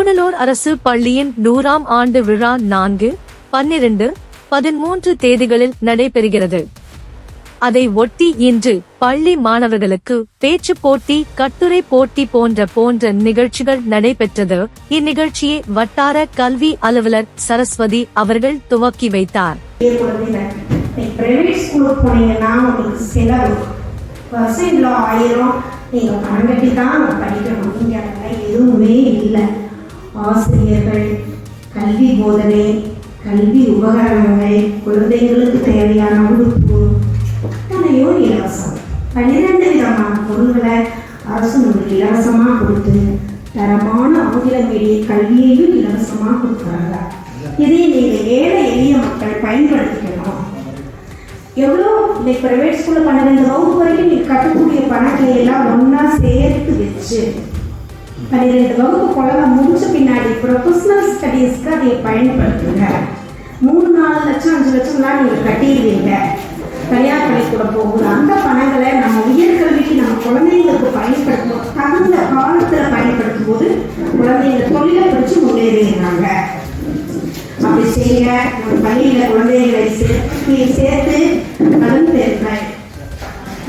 கூடலூர் அரசு பள்ளியின் நூறாம் ஆண்டு விழா நான்கு பன்னிரண்டு பதிமூன்று தேதிகளில் நடைபெறுகிறது. அதை ஒட்டி இன்று பள்ளி மாணவர்களுக்கு பேச்சு போட்டி கட்டுரை போட்டி போன்ற போன்ற நிகழ்ச்சிகள் நடைபெற்றது. இந்நிகழ்ச்சியை வட்டார கல்வி அலுவலர் சரஸ்வதி அவர்கள் துவக்கி வைத்தார். ஆயிரம் நீங்க நீங்கள் படிக்கணும். ஆசிரியர்கள் கல்வி போதனை கல்வி உபகரணங்கள் குழந்தைங்களுக்கு தேவையான உடுப்பு அத்தனையோ இலவசம். பன்னிரெண்டு விதமான பொருள்களை அரசு உங்களுக்கு இலவசமாக கொடுத்து தரமான ஆங்கில மீடிய கல்வியையும் இலவசமாக கொடுக்குறாங்க. இதை நீங்கள் ஏழை எளிய மக்கள் பயன்படுத்திக்கணும் எவ்வளோ இன்னைக்கு ப்ரைவேட் ஸ்கூலில் பன்னிரெண்டு வகுப்பு வரைக்கும் நீங்கள் கட்டக்கூடிய பணத்தை எல்லாம் ஒன்றா சேர்த்து வச்சு பன்னிரெண்டு வகுப்பு குழந்தை முடிச்ச பின்னாடி ப்ரொஃபஷனல் ஸ்டடீஸ்க்கு அதை பயன்படுத்துங்க. மூணு நாலு லட்சம் அஞ்சு லட்சம்லாம் நீங்கள் கட்டிடுவீங்க தனியார் பள்ளிக்கூடம் போகுது அந்த பணங்களை நம்ம உயர்கல்விக்கு நம்ம குழந்தைங்களுக்கு பயன்படுத்தும் தகுந்த காலத்தில் பயன்படுத்தும் போது குழந்தைங்க தொழிலை பிடிச்சி முன்னேறிடுறாங்க. அப்படி செய்யுங்க. நம்ம பள்ளியில குழந்தைகளை சேர்த்து சேர்த்து கலந்து பெறுங்கள்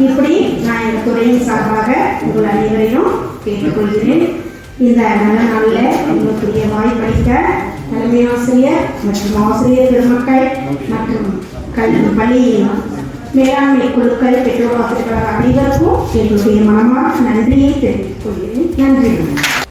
இப்படி நான் இந்த துறையின் சார்பாக உங்கள் அனைவரையும் கேட்டுக்கொள்கிறேன். இந்த நல்ல நாளில் உங்களுக்குரிய படிக்க தலைமை ஆசிரியர் மற்றும் ஆசிரியர் பெருமக்கள் மற்றும் கல்வி பள்ளி மேலாண்மை குழுக்கள் பெற்றோர் ஆசிரியர்கள் அனைவருக்கும் என்னுடைய மனமான நன்றியை தெரிவித்துக் கொள்கிறேன். நன்றி.